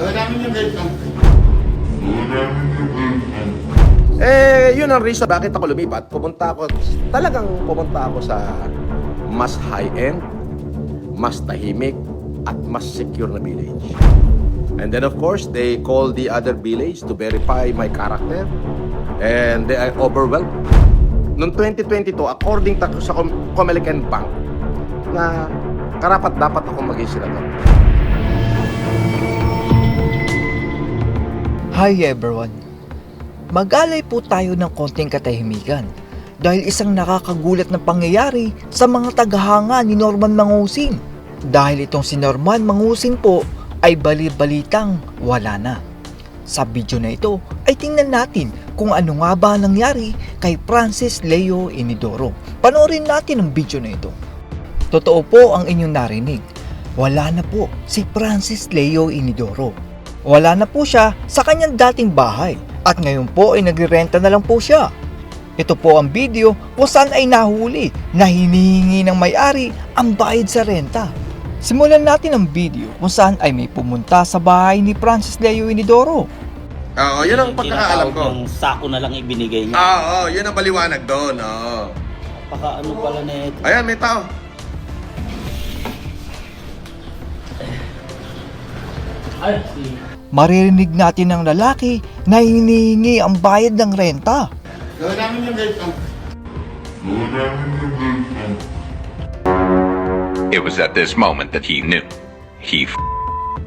Gawin namin yung. Eh, yun ang reason bakit ako lumipat. Pumunta ako, talagang pumunta ako sa mas high-end, mas tahimik, at mas secure na village. And then of course, they call the other village to verify my character. And they are overwhelmed. Noong 2022, according to, sa Com- Comelican Bank, na karapat dapat ako maging senador. Hi everyone! Mag-alay po tayo ng konting katahimikan dahil isang nakakagulat na pangyayari sa mga tagahanga ni Norman Mangusing. Dahil itong si Norman Mangusing po ay bali-balitang wala na. Sa video na ito ay tingnan natin kung ano nga ba nangyari kay Francis Leo Inidoro. Panoorin natin ang video na ito. Totoo po ang inyong narinig. Wala na po si Francis Leo Inidoro. Wala na po siya sa kanyang dating bahay at ngayon po ay nagrerenta na lang po siya. Ito po ang video kung saan ay nahuli na hinihingi ng may-ari ang bayad sa renta. Simulan natin ang video kung saan ay may pumunta sa bahay ni Francis Leo Inidoro. Oo, yun ang pagkakaalam ko. Yung sako na lang ibinigay niya. Ah, Oo, yun ang baliwanag doon. Oo. Paka ano pala na ito. Ayan, may tao. Ay, si... Maririnig natin ng lalaki na hinihingi ang bayad ng renta. Gawin namin yung welcome. It was at this moment that he knew. He f-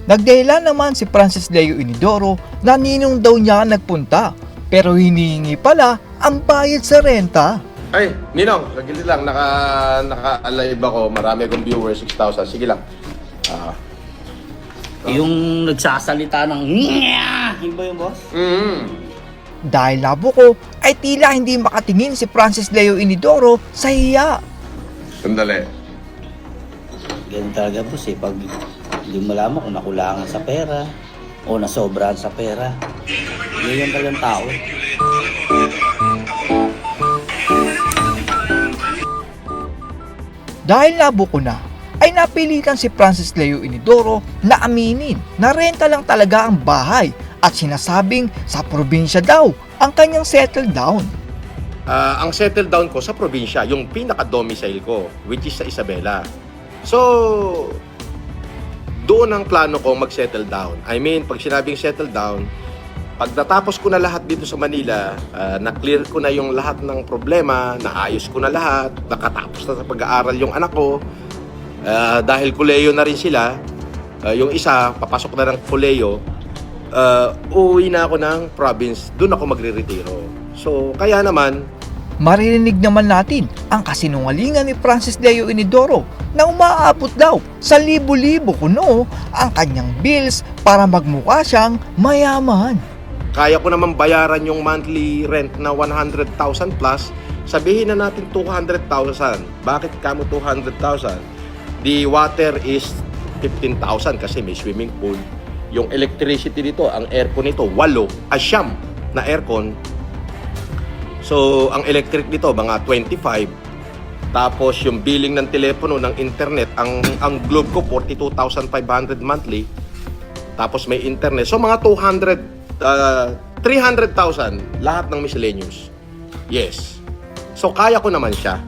Nagdahilan naman si Francis Leo Inidoro na ninong daw niya nagpunta pero hinihingi pala ang bayad sa renta. Ay, Ninong, saglit lang. Naka, naka-alive ako. Marami akong viewers, 6,000. Sige lang. Ah. Yung nagsasalita ng Nya! Yun ba yung boss? Mm. Dahil labo ko ay tila hindi makatingin si Francis Leo Inidoro sa hiya. Sandali. Ganun talaga boss eh. Pag hindi mo malaman kung nakulangan sa pera o nasobrahan sa pera. Ganyan talagang tao. eh. Dahil labo ko na ay napilitan si Francis Leo Inidoro na aminin na renta lang talaga ang bahay at sinasabing sa probinsya daw ang kanyang settle down. Ah, ang settle down ko sa probinsya, yung pinaka-domicile ko, which is sa Isabela. So, doon ang plano ko mag-settle down. I mean, pag sinabing settle down, pag natapos ko na lahat dito sa Manila, ah, na-clear ko na yung lahat ng problema, naayos ko na lahat, nakatapos na sa pag-aaral yung anak ko, ah, dahil kuleyo na rin sila, ah, yung isa, papasok na ng kuleyo, uh, uuwi na ako ng province, doon ako magre-retiro. So, kaya naman, Maririnig naman natin ang kasinungalingan ni Francis Leo Inidoro na umaabot daw sa libo-libo kuno ang kanyang bills para magmukha siyang mayaman. kaya ko naman bayaran yung monthly rent na 100,000 plus, sabihin na natin 200,000. Bakit kamo 200,000? The water is 15,000 kasi may swimming pool. Yung electricity dito, ang aircon nito, walo, asyam na aircon. So, ang electric dito, mga 25. Tapos, yung billing ng telepono, ng internet, ang, ang globe ko, 42,500 monthly. Tapos may internet. So mga 200, uh, 300,000 lahat ng miscellaneous. Yes. So kaya ko naman siya.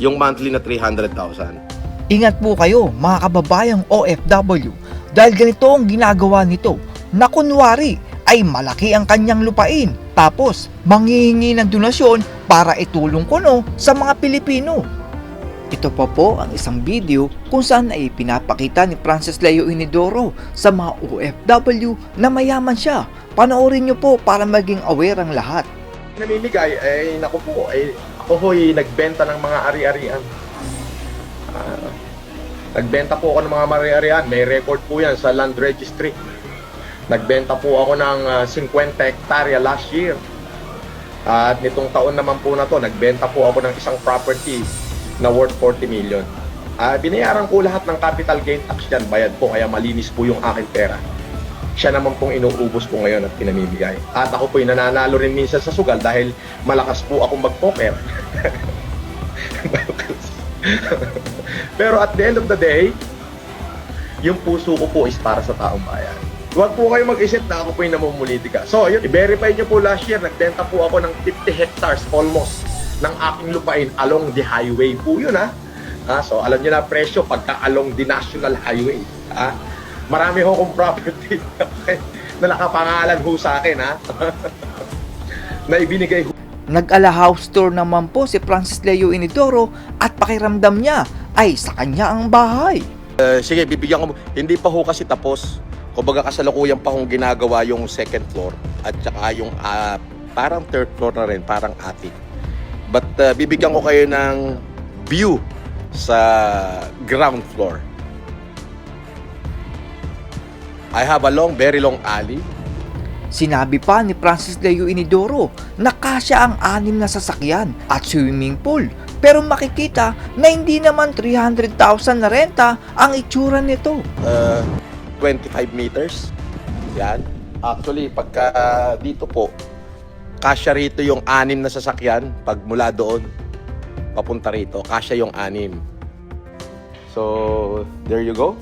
Yung monthly na 300,000. Ingat po kayo mga kababayang OFW dahil ganito ang ginagawa nito na kunwari ay malaki ang kanyang lupain tapos manghihingi ng donasyon para itulong kuno sa mga Pilipino. Ito pa po ang isang video kung saan ay pinapakita ni Francis Leo Inidoro sa mga OFW na mayaman siya. Panoorin niyo po para maging aware ang lahat. Namimigay, ay naku po, ay ako ho'y nagbenta ng mga ari-arian. Nagbenta po ako ng mga ari-arian. May record po yan sa land registry. Nagbenta po ako ng ah, 50 hektarya last year. At nitong taon naman po na to, nagbenta po ako ng isang property na worth 40 million. Ah, binayaran ko lahat ng capital gain tax dyan, bayad po, kaya malinis po yung aking pera. Siya naman pong inuubos ko ngayon at pinamimigay. At ako po'y nananalo rin minsan sa sugal dahil malakas po akong mag-poker. Pero at the end of the day, yung puso ko po is para sa taong bayan. Huwag po kayo mag-isip na ako po yung namumulitika. So, yun, i-verify nyo po last year, nagbenta po ako ng 50 hectares almost ng aking lupain along the highway po yun, ha? Ah, so, alam nyo na presyo pagka along the national highway. Ha? Marami ho akong property na nakapangalan ho sa akin, ha? na ibinigay ho Nag-ala house tour naman po si Francis Leo Inidoro at pakiramdam niya ay sa kanya ang bahay. Eh, sige, bibigyan ko. Hindi pa ho kasi tapos. Kumbaga kasalukuyan pa kong ginagawa yung second floor at saka yung ah, parang third floor na rin, parang attic. But uh, bibigyan ko kayo ng view sa ground floor. I have a long, very long alley. Sinabi pa ni Francis Leo Inidoro na kasya ang anim na sasakyan at swimming pool. Pero makikita na hindi naman 300,000 na renta ang itsura nito. uh, 25 meters. Yan. Actually, pagka dito po, kasya rito yung anim na sasakyan pag mula doon papunta rito. Kasya yung anim. So, there you go.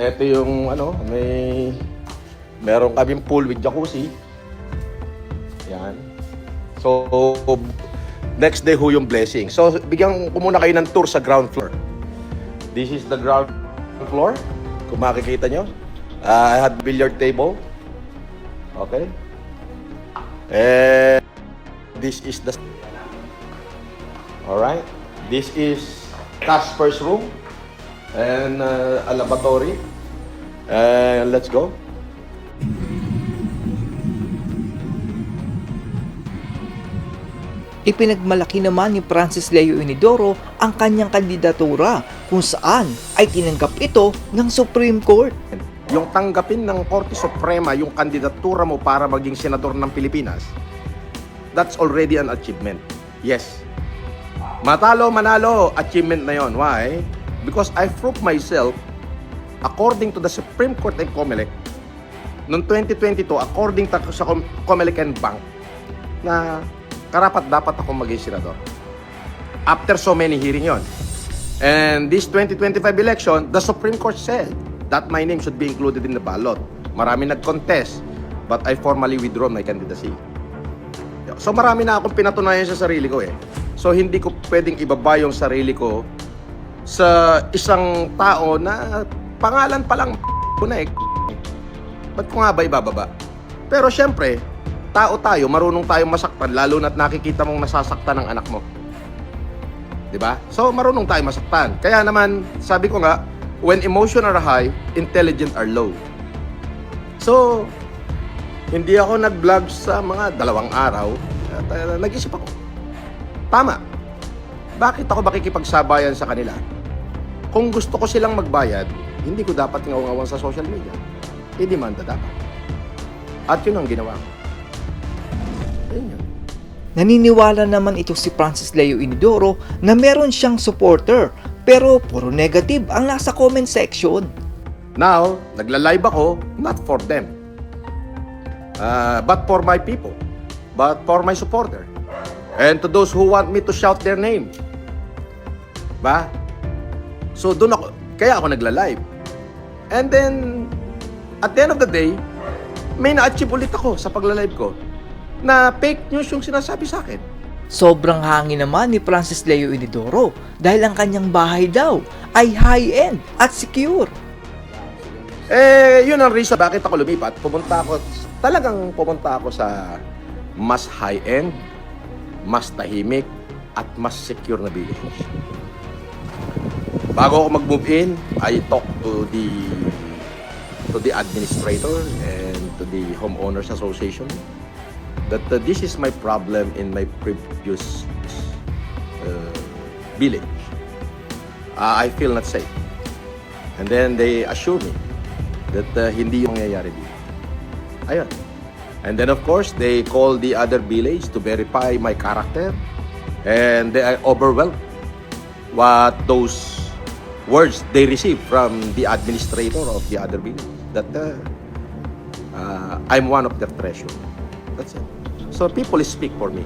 Ito yung ano, may meron kaming pool with jacuzzi. Yan. So, next day ho yung blessing. So, bigyan ko muna kayo ng tour sa ground floor. This is the ground floor. Kung makikita nyo. Uh, I had billiard table. Okay. And this is the... Alright. This is Casper's room. And uh, a lavatory. And let's go. Ipinagmalaki naman ni Francis Leo Inidoro ang kanyang kandidatura kung saan ay tinanggap ito ng Supreme Court. Yung tanggapin ng Korte Suprema yung kandidatura mo para maging senador ng Pilipinas, that's already an achievement. Yes. Matalo, manalo, achievement na yon. Why? Because I proved myself according to the Supreme Court and COMELEC noong 2022, according to sa Com- COMELEC and Bank, na karapat dapat ako maging senador. After so many hearing yon. And this 2025 election, the Supreme Court said that my name should be included in the ballot. Marami nag-contest, but I formally withdraw my candidacy. So marami na akong pinatunayan sa sarili ko eh. So hindi ko pwedeng ibaba yung sarili ko sa isang tao na pangalan pa lang ko na eh. Ba't ko nga ba ibababa? Pero syempre, tao tayo, marunong tayong masaktan lalo na't nakikita mong nasasaktan ng anak mo. 'Di ba? So marunong tayo masaktan. Kaya naman, sabi ko nga, when emotion are high, intelligent are low. So, hindi ako nag-vlog sa mga dalawang araw. At uh, nag-isip ako, tama. Bakit ako makikipagsabayan sa kanila? Kung gusto ko silang magbayad, hindi ko dapat ngaw sa social media. I-demanda dapat. At yun ang ginawa ko. Naniniwala naman ito si Francis Leo Inidoro na meron siyang supporter pero puro negative ang nasa comment section. Now, nagla-live ako, not for them. Uh, but for my people. But for my supporter. And to those who want me to shout their name. Ba? So, doon ako, kaya ako nagla-live. And then, at the end of the day, may na-achieve ulit ako sa pagla-live ko na fake news yung sinasabi sa akin. Sobrang hangin naman ni Francis Leo Inidoro dahil ang kanyang bahay daw ay high-end at secure. Eh, yun ang reason bakit ako lumipat. Pumunta ako, talagang pumunta ako sa mas high-end, mas tahimik, at mas secure na village. Bago ako mag-move in, I talk to the to the administrator and to the homeowners association that uh, this is my problem in my previous uh, village. Uh, I feel not safe. And then they assure me that uh, hindi yung mangyayari dito. Ayun. And then of course, they call the other village to verify my character and they are overwhelmed what those words they receive from the administrator of the other village that uh, uh, I'm one of their treasure. That's it. So people speak for me.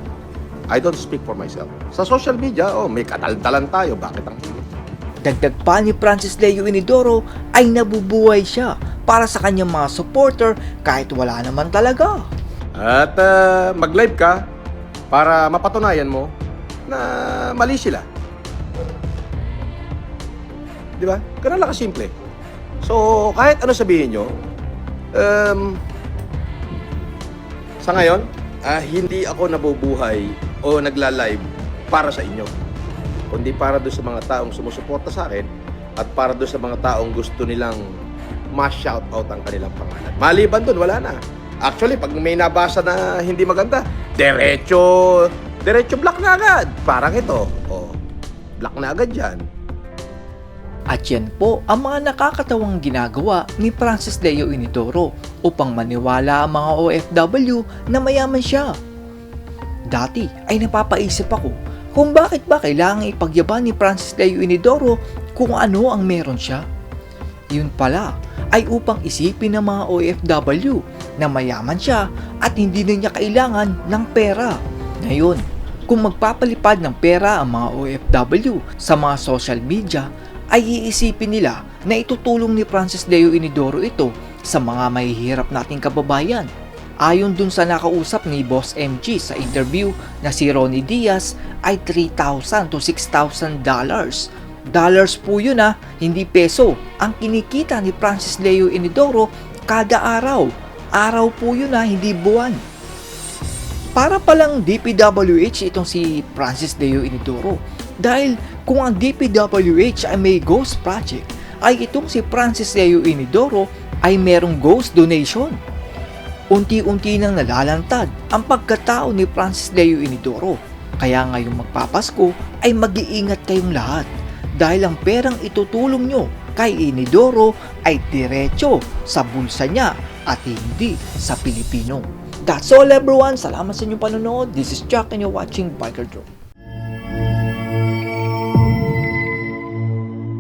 I don't speak for myself. Sa social media, oh, may kataltalan tayo. Bakit ang hindi? Dagdag pa ni Francis Leo Inidoro ay nabubuhay siya para sa kanyang mga supporter kahit wala naman talaga. At ah, mag-live ka para mapatunayan mo na mali sila. Di ba? Ganun lang kasimple. So, kahit ano sabihin nyo, um, sa ngayon, ah, hindi ako nabubuhay o nagla-live para sa inyo. Kundi para doon sa mga taong sumusuporta sa akin at para doon sa mga taong gusto nilang ma-shoutout ang kanilang pangalan. Maliban doon, wala na. Actually, pag may nabasa na hindi maganda, derecho, derecho black na agad. Parang ito. Oh, black na agad yan. At yan po ang mga nakakatawang ginagawa ni Francis Leo Inidoro upang maniwala ang mga OFW na mayaman siya. Dati ay napapaisip ako kung bakit ba kailangan ipagyaban ni Francis Leo Inidoro kung ano ang meron siya. Yun pala ay upang isipin ng mga OFW na mayaman siya at hindi na niya kailangan ng pera. Ngayon, kung magpapalipad ng pera ang mga OFW sa mga social media, ay iisipin nila na itutulong ni Francis Leo Inidoro ito sa mga mahihirap nating kababayan. Ayon dun sa nakausap ni Boss MG sa interview na si Ronnie Diaz ay 3,000 to 6,000 dollars. Dollars po yun ah, hindi peso. Ang kinikita ni Francis Leo Inidoro kada araw. Araw po yun ah, hindi buwan. Para palang DPWH itong si Francis Leo Inidoro. Dahil kung ang DPWH ay may ghost project, ay itong si Francis Leo Inidoro ay merong ghost donation. Unti-unti nang nalalantad ang pagkatao ni Francis Leo Inidoro. Kaya ngayong magpapasko ay mag-iingat kayong lahat dahil ang perang itutulong nyo kay Inidoro ay diretso sa bulsa niya at hindi sa Pilipino. That's all everyone. Salamat sa inyong panonood. This is Chuck and you're watching Biker Joe.